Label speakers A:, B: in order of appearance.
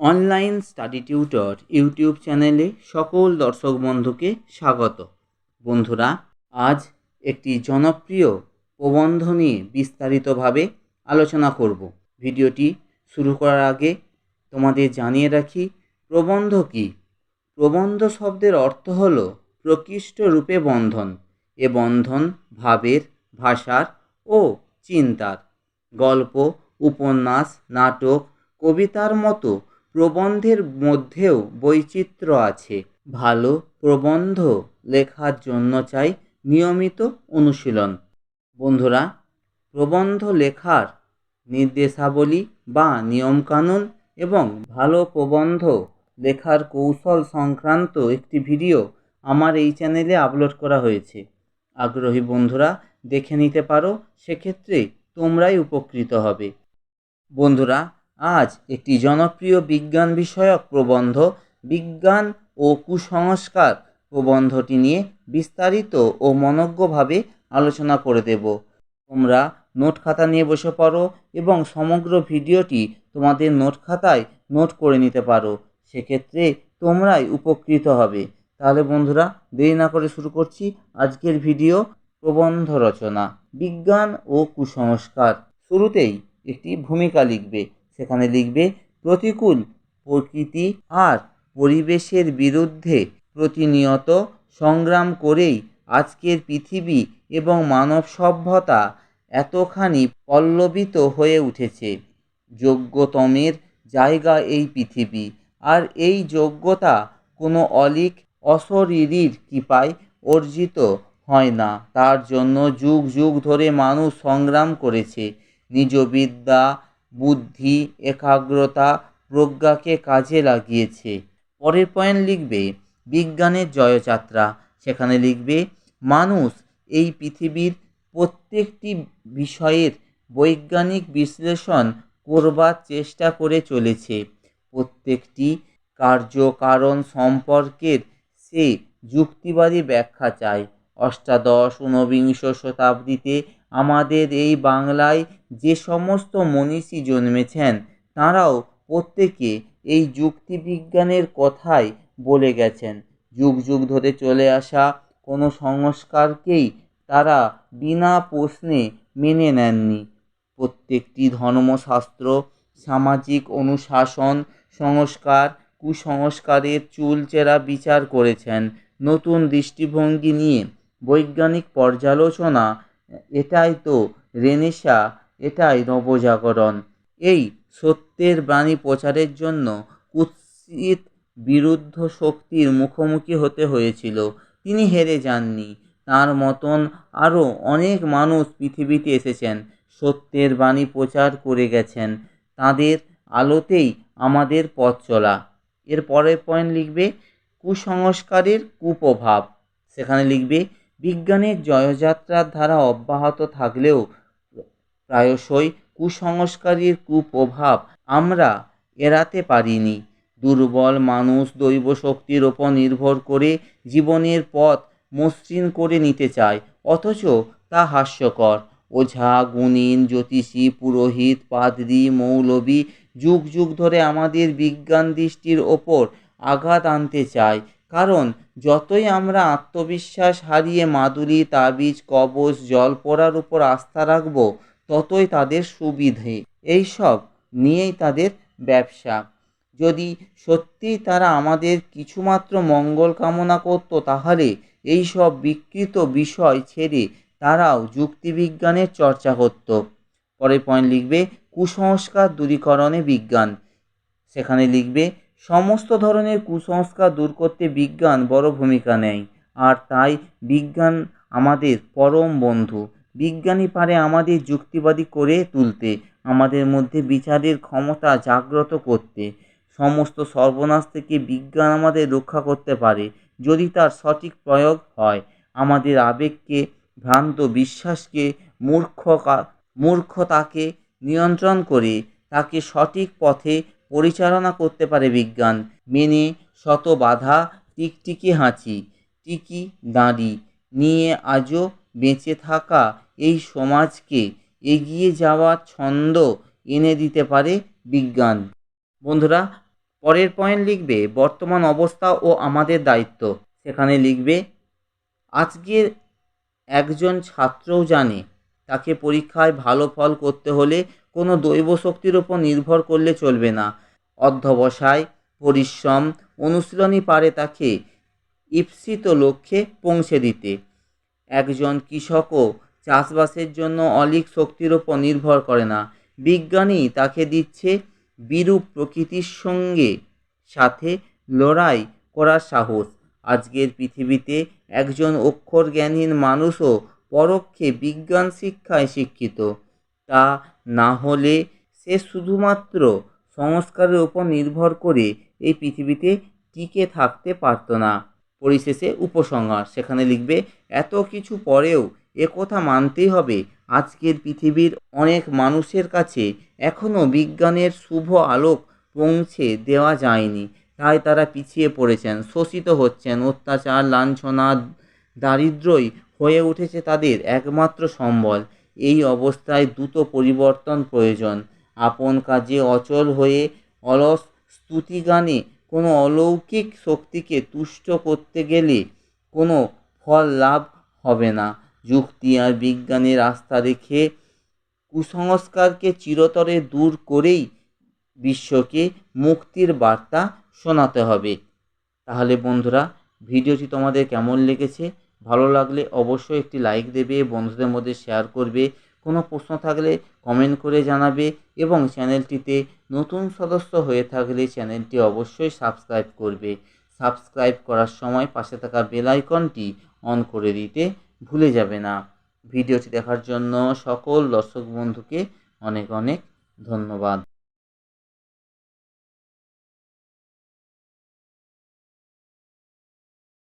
A: Online study tutor YouTube চ্যানেলে সকল দর্শক বন্ধুকে স্বাগত। বন্ধুরা, আজ একটি জনপ্রিয় প্রবন্ধ নিয়ে বিস্তারিতভাবে আলোচনা করব। ভিডিওটি শুরু করার আগে তোমাদের জানিয়ে রাখি, প্রবন্ধ কী? প্রবন্ধ শব্দের অর্থ হল প্রকৃষ্ট রূপে বন্ধন এ বন্ধন ভাবের, ভাষার ও চিন্তার। গল্প, উপন্যাস, নাটক, কবিতার মতো প্রবন্ধের মধ্যেও বৈচিত্র্য আছে। ভালো প্রবন্ধ লেখার জন্য চাই নিয়মিত অনুশীলন। বন্ধুরা, প্রবন্ধ লেখার নির্দেশাবলী বা নিয়মকানুন এবং ভালো প্রবন্ধ লেখার কৌশল সংক্রান্ত একটি ভিডিও আমার এই চ্যানেলে আপলোড করা হয়েছে। আগ্রহী বন্ধুরা, দেখে নিতে পারো, সেক্ষেত্রে তোমরাই উপকৃত হবে। বন্ধুরা আজ একটি জনপ্রিয় বিজ্ঞান বিষয়ক প্রবন্ধ, বিজ্ঞান ও কুসংস্কার প্রবন্ধটি নিয়ে বিস্তারিত ও মনজ্ঞভাবে আলোচনা করে দেব। তোমরা নোট খাতা নিয়ে বসে পড়ো এবং সমগ্র ভিডিওটি তোমাদের নোট খাতায় নোট করে নিতে পারো। সেক্ষেত্রে তোমরাই উপকৃত হবে। তাহলে বন্ধুরা, দেরি না করে শুরু করছি আজকের ভিডিও প্রবন্ধ রচনা, বিজ্ঞান ও কুসংস্কার। শুরুতেই একটি ভূমিকা লিখবে। সেখানে লিখবে, প্রতিকূল প্রকৃতি আর পরিবেশের বিরুদ্ধে প্রতিনিয়ত সংগ্রাম করেই আজকের পৃথিবী এবং মানব সভ্যতা এতখানি পল্লবিত হয়ে উঠেছে। যোগ্যতমের জায়গা এই পৃথিবী। আর এই যোগ্যতা কোনো অলিক অশরীরীর কৃপায় অর্জিত হয় না। তার জন্য যুগ যুগ ধরে মানুষ সংগ্রাম করেছে। নিজ বিদ্যা বুদ্ধি, একাগ্রতা, প্রজ্ঞাকে কাজে লাগিয়েছে। পরের পয়েন্ট লিখবে, বিজ্ঞানের জয়যাত্রা। সেখানে লিখবে, মানুষ এই পৃথিবীর প্রত্যেকটি বিষয়ের বৈজ্ঞানিক বিশ্লেষণ করবার চেষ্টা করে চলেছে। প্রত্যেকটি কার্যকারণ সম্পর্কের সে যুক্তিবাদী ব্যাখ্যা চায়। অষ্টাদশ, ঊনবিংশ শতাব্দীতে আমাদের এই বাংলায় যে সমস্ত মনীষী জন্মেছেন, তাঁরাও প্রত্যেকে এই যুক্তিবিজ্ঞানের কথাই বলে গেছেন। যুগ যুগ ধরে চলে আসা কোনো সংস্কারকেই তারা বিনা প্রশ্নে মেনে নেননি। প্রত্যেকটি ধর্মশাস্ত্র, সামাজিক অনুশাসন, সংস্কার, কুসংস্কারের চুলচেরা বিচার করেছেন। নতুন দৃষ্টিভঙ্গি নিয়ে বৈজ্ঞানিক পর্যালোচনা এটাই তো রেনেসা, এটাই নবজাগরণ। এই সত্যের বাণী প্রচারের জন্য কুৎসিত বিরুদ্ধ শক্তির মুখোমুখি হতে হয়েছিল। তিনি হেরে যাননি। তার মতন আরও অনেক মানুষ পৃথিবীতে এসেছেন, সত্যের বাণী প্রচার করে গেছেন। তাদের আলোতেই আমাদের পথ চলা। এর পরের পয়েন্ট লিখবে কুসংস্কারের কুপ্রভাব। সেখানে লিখবে বিজ্ঞানের জয়যাত্রার ধারা অব্যাহত থাকলেও প্রায়শই কুসংস্কারের কুপ্রভাব আমরা এড়াতে পারিনি। দুর্বল মানুষ দৈব শক্তির ওপর নির্ভর করে জীবনের পথ মসৃণ করে নিতে চায়, অথচ তা হাস্যকর। ওঝা, গুণিন, জ্যোতিষী, পুরোহিত, পাদ্রী, মৌলবী যুগ যুগ ধরে আমাদের বিজ্ঞান দৃষ্টির ওপর আঘাত আনতে চায়। কারণ যতই আমরা আত্মবিশ্বাস হারিয়ে মাদুলি, তাবিজ, কবচ, জল পড়ার উপর আস্থা রাখব, ততই তাদের সুবিধে। এইসব নিয়েই তাদের ব্যবসা। যদি সত্যিই তারা আমাদের কিছুমাত্র মঙ্গল কামনা করতো, তাহলে এইসব বিকৃত বিষয় ছেড়ে তারাও যুক্তিবিজ্ঞানের চর্চা করত। পরে পয়েন্ট লিখবে, কুসংস্কার দূরীকরণে বিজ্ঞান। সেখানে লিখবে সমস্ত ধরনের কুসংস্কার দূর করতে বিজ্ঞান বড় ভূমিকা নেয়। আর তাই বিজ্ঞান আমাদের পরম বন্ধু। বিজ্ঞানই পারে আমাদের যুক্তিবাদী করে তুলতে, আমাদের মধ্যে বিচারের ক্ষমতা জাগ্রত করতে। সমস্ত সর্বনাশ থেকে বিজ্ঞান আমাদের রক্ষা করতে পারে, যদি তার সঠিক প্রয়োগ হয়। আমাদের আবেগকে, ভ্রান্ত বিশ্বাসকে মূর্খ মূর্খতাকে নিয়ন্ত্রণ করে, তাকে সঠিক পথে পরিচালনা করতে পারে বিজ্ঞান। মেনে শত বাধা, টিকটিকি হাঁচি, টিকি দাঁড়ি নিয়ে আজও বেঁচে থাকা এই সমাজকে এগিয়ে যাওয়ার ছন্দ এনে দিতে পারে বিজ্ঞান। বন্ধুরা, পরের পয়েন্ট লিখবে বর্তমান অবস্থা ও আমাদের দায়িত্ব। সেখানে লিখবে, আজকের একজন ছাত্রও জানে, তাকে পরীক্ষায় ভালো ফল করতে হলে কোনো দৈব শক্তির ওপর নির্ভর করলে চলবে না। অধ্যবসায়, পরিশ্রম, অনুশীলনই পারে তাকে ঈপ্সিত লক্ষ্যে পৌঁছে দিতে। একজন কৃষকও চাষবাসের জন্য অলিক শক্তির ওপর নির্ভর করে না। বিজ্ঞানী তাকে দিচ্ছে বিরূপ প্রকৃতির সঙ্গে সাথে লড়াই করার সাহস। আজকের পৃথিবীতে একজন অক্ষর জ্ঞানহীন মানুষও পরোক্ষে বিজ্ঞান শিক্ষায় শিক্ষিত। তা না হলে সে শুধুমাত্র সংস্কারের উপর নির্ভর করে এই পৃথিবীতে টিকে থাকতে পারতো না। পরিশেষে উপসংহার, সেখানে লিখবে, এত কিছু পরেও একথা মানতেই হবে। আজকের পৃথিবীর অনেক মানুষের কাছে এখনও বিজ্ঞানের শুভ আলোক পৌঁছে দেওয়া যায়নি। তাই তারা পিছিয়ে পড়েছেন, শোষিত হচ্ছেন। অত্যাচার, লাঞ্ছনা, দারিদ্রই হয়ে উঠেছে তাদের একমাত্র সম্বল। এই অবস্থায় দ্রুত পরিবর্তন প্রয়োজন। আপন কাজে অচল হয়ে অলস স্তুতিগানে কোনো অলৌকিক শক্তিকে তুষ্ট করতে গেলে কোনো ফল লাভ হবে না। যুক্তি আর বিজ্ঞানের রাস্তা রেখে কুসংস্কারকে চিরতরে দূর করেই বিশ্বকে মুক্তির বার্তা শোনাতে হবে। তাহলে বন্ধুরা, ভিডিওটি তোমাদের কেমন লেগেছে? ভালো লাগলে অবশ্যই একটি লাইক দেবে, বন্ধুদের মধ্যে শেয়ার করবে, কোনো প্রশ্ন থাকলে কমেন্ট করে জানাবে এবং চ্যানেলটিতে নতুন সদস্য হয়ে থাকলে চ্যানেলটি অবশ্যই সাবস্ক্রাইব করবে। সাবস্ক্রাইব করার সময় পাশে থাকা বেল আইকনটি অন করে দিতে ভুলে যাবে না। ভিডিওটি দেখার জন্য সকল দর্শক বন্ধুকে অনেক অনেক ধন্যবাদ।